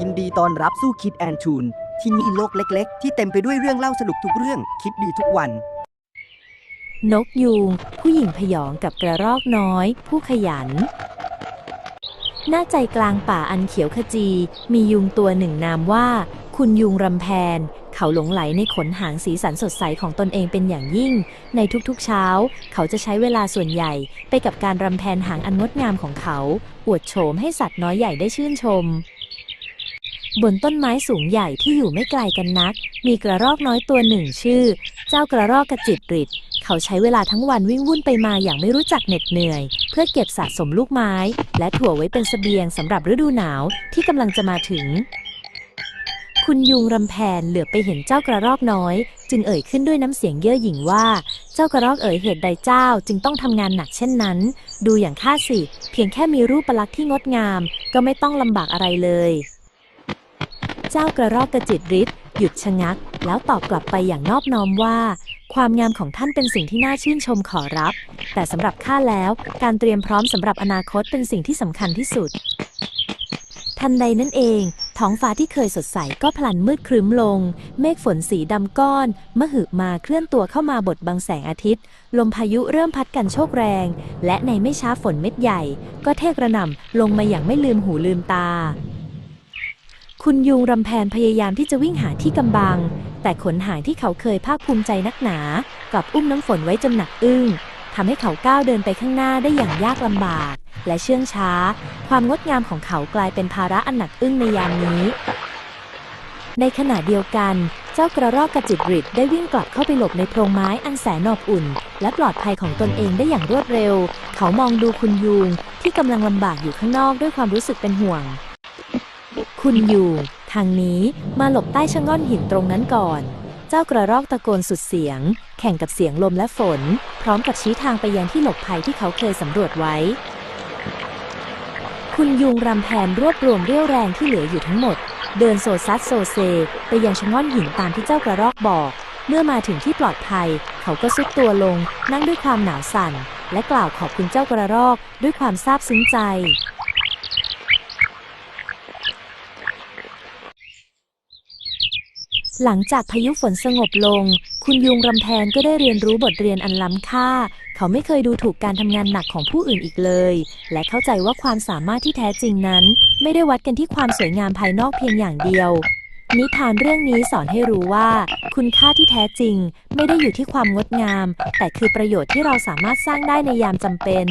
ยินดีต้อนรับสู้คิดแอนทูนที่นี่โลกเล็ก ๆ ที่เต็มไปด้วยเรื่องเล่าสนุกทุกเรื่องคิดดีทุกวัน นกยูงผู้หญิงพยองกับกระรอกน้อย ผู้ขยัน หน้าใจกลางป่าอันเขียวขจี มียุงตัวหนึ่งนามว่า คุณยุงรำแพน เขาหลงไหลในขนหางสีสันสดใสของตนเองเป็นอย่างยิ่ง ในทุกๆเช้า เขาจะใช้เวลาส่วนใหญ่ไปกับการรำแพนหางอันงดงามของเขา อวดโฉมให้สัตว์น้อยใหญ่ได้ชื่นชม บนต้นไม้สูงใหญ่ที่อยู่ไม่ไกลกันนัก มีกระรอกน้อยตัวหนึ่งชื่อ เจ้ากระรอกกระจิตริดเขาใช้เวลาทั้งวันวิ่งวุ่นไปมาอย่างไม่รู้จักเหน็ดเหนื่อย เพื่อเก็บสะสมลูกไม้ และถั่วไว้เป็นเสบียงสำหรับฤดูหนาวที่กำลังจะมาถึง คุณยุงรำแพนเหลือไปเห็นเจ้ากระรอกน้อย จึงเอ่ยขึ้นด้วยน้ำเสียงเย่อหยิ่งว่า เจ้ากระรอกเอ๋ยเหตุใดเจ้าจึงต้องทำงานหนักเช่นนั้น ดูอย่างข้าสิ เพียงแค่มีรูปลักษณ์ที่งดงาม ก็ไม่ต้องลำบากอะไรเลย เจ้ากระรอกกระจิตริดหยุดชะงัก แล้วตอบกลับไปอย่างนอบน้อมว่า ความงามของท่านเป็นสิ่งที่น่าชื่นชมขอรับ แต่สำหรับข้าแล้วการเตรียมพร้อมสำหรับอนาคตเป็นสิ่งที่สำคัญที่สุด ทันใดนั่นเอง ท้องฟ้าที่เคยสดใสก็พลันมืดครึ้มลง เมฆฝนสีดำก้อน มหึมาเคลื่อนตัวเข้ามาบดบังแสงอาทิตย์ ลมพายุเริ่มพัดกันโชกแรง และในไม่ช้าฝนเม็ดใหญ่ ก็เทกระหน่ำลงมาอย่างไม่ลืมหูลืมตา คุณยุงรำแพนพยายามที่จะวิ่งหาที่กำบัง แต่ขนหางที่เขาเคยภาคภูมิใจนักหนา กลับอุ้มน้ำฝนไว้จนหนักอึ้งทำให้เขาก้าวเดินไปข้างหน้าได้อย่างยากลำบาก และเชื่องช้า ความงดงามของเขากลายเป็นภาระอันหนักอึ้งในยามนี้ ในขณะเดียวกัน เจ้ากระรอกกระจิตริดได้วิ่งกลับเข้าไปหลบในโพรงไม้อันแสนอบอุ่น และปลอดภัยของตนเองได้อย่างรวดเร็ว เขามองดูคุณยูงที่กำลังลำบากอยู่ข้างนอกด้วยความรู้สึกเป็นห่วง คุณยูงทางนี้มาหลบใต้ชะง่อนหินตรงนั้นก่อน เจ้ากระรอกตะโกนสุดเสียง แข่งกับเสียงลมและฝน พร้อมกับชี้ทางไปยังที่หลบภัยที่เขาเคยสำรวจไว้ คุณยุงรำแพนรวบรวมเรี่ยวแรงที่เหลืออยู่ทั้งหมด เดินโซซัดโซเซ ไปยังชะง่อนหินตามที่เจ้ากระรอกบอก เมื่อมาถึงที่ปลอดภัย เขาก็ซุดตัวลง นั่งด้วยความหนาวสั่น และกล่าวขอบคุณเจ้ากระรอกด้วยความซาบซึ้งใจ หลังจากพายุฝนสงบลง คุณยุงรำแพนก็ได้เรียนรู้บทเรียนอันล้ำค่า เขาไม่เคยดูถูกการทำงานหนักของผู้อื่นอีกเลย และเข้าใจว่าความสามารถที่แท้จริงนั้น ไม่ได้วัดกันที่ความสวยงามภายนอกเพียงอย่างเดียว นิทานเรื่องนี้สอนให้รู้ว่า คุณค่าที่แท้จริง ไม่ได้อยู่ที่ความงดงาม แต่คือประโยชน์ที่เราสามารถสร้างได้ในยามจำเป็น